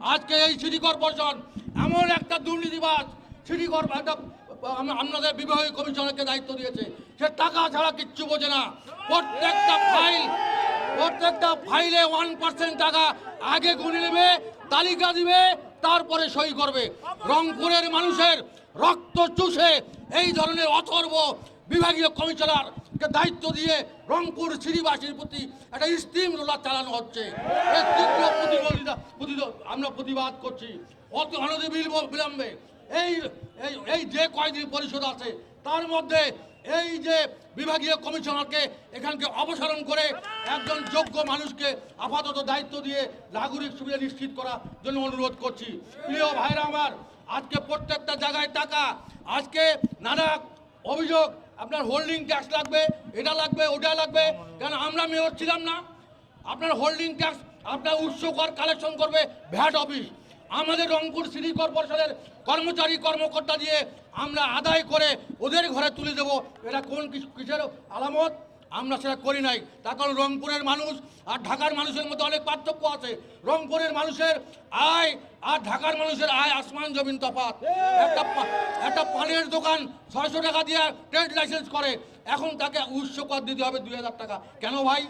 আজকে এই city corporation এমন একটা দুর্নীতিবাজ সিটি কর্প একটা, আম- আপনাদের বিবাহী কমিশনকে দায়িত্ব দিয়েছে। সে টাকা ছাড়া কিচ্ছু বোঝে না। প্রত্যেকটা ফাইল প্রত্যেকটা ফাইলে ওয়ান পার্সেন্ট টাকা আগে গুনে নেবে, তালিকা দিবে, তারপরে সই করবে। রংপুরের মানুষের রক্ত চুষে এই ধরনের অথর্ব বিভাগীয় দায়িত্ব দিয়ে রংপুর শ্রীবাসীর প্রতি একটা স্টিম রোলার চালানো হচ্ছে। আমরা প্রতিবাদ করছি। অতি অনধি বিলম্বে। এই এই যে কয়দিন পরিষদ আছে, তার মধ্যে এই যে বিভাগীয় কমিশনারকে এখানকে অপসারণ করে একজন যোগ্য মানুষকে আপাতত দায়িত্ব দিয়ে নাগরিক সুবিধা নিশ্চিত করার জন্য অনুরোধ করছি। প্রিয় ভাইরা আমার, আজকে প্রত্যেকটা জায়গায় টাকা, আজকে নানা অভিযোগ আপনার হোল্ডিং ট্যাক্স লাগবে, এটা লাগবে, ওটা লাগবে, কেন আমরা মেয়র ছিলাম না? আপনার হোল্ডিং ট্যাক্স আপনার উৎস কর কালেকশন করবে ভ্যাট অফিস। আমাদের রংপুর সিটি কর্পোরেশনের কর্মচারী কর্মকর্তা দিয়ে আমরা আদায় করে ওদের ঘরে তুলে দেব। এটা কোন কিসের আলামত? আমরা সেটা করি নাই। তার কারণ রংপুরের মানুষ আর ঢাকার মানুষের মধ্যে অনেক পার্থক্য আছে। রংপুরের মানুষের আয় আর ঢাকার মানুষের আয় আসমান জমিন তফাৎ। একটা একটা পানের দোকান ছয়শো টাকা দিয়ে ট্রেড লাইসেন্স করে। এখন তাকে উৎস কর দিতে হবে দুই হাজার টাকা। কেন ভাই?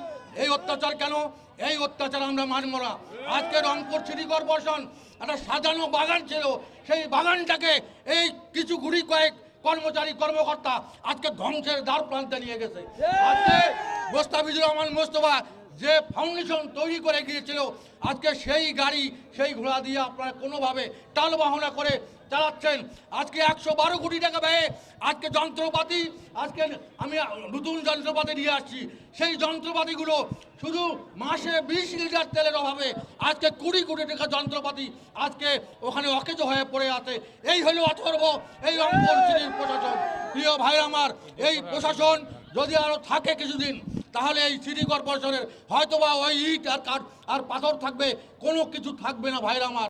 এই অত্যাচার কেন? এই অত্যাচার আমরা মানব না। আজকে রংপুর সিটি কর্পোরেশন একটা সাজানো বাগান ছিল। সেই বাগানটাকে এই কিছু গুড়ি কয়েক কর্মচারী কর্মকর্তা আজকে ধ্বংসের দ্বার প্রান্তে নিয়ে গেছে। আজকে মোস্তাফিজুর রহমান মোস্তফা যে ফাউন্ডেশন তৈরি করে গিয়েছিল আজকে সেই গাড়ি সেই ঘোড়া দিয়ে আপনারা কোনোভাবে টাল বাহনা করে চালাচ্ছেন। আজকে একশো বারো কোটি টাকা ব্যয়ে আজকে যন্ত্রপাতি, আজকে আমি নতুন যন্ত্রপাতি নিয়ে আসছি। সেই যন্ত্রপাতিগুলো শুধু মাসে বিশ লিটার তেলের অভাবে আজকে কুড়ি কোটি টাকা যন্ত্রপাতি আজকে ওখানে অকেজ হয়ে পড়ে আছে। এই হলো অথর্ব, এই রংপুর সিটির প্রশাসন। প্রিয় ভাই আমার, এই প্রশাসন যদি আরও থাকে কিছুদিন, তাহলে এই সিটি কর্পোরেশনের হয়তোবা ওই ইট আর কাঠ আর পাথর থাকবে, কোনো কিছু থাকবে না ভাইরা আমার।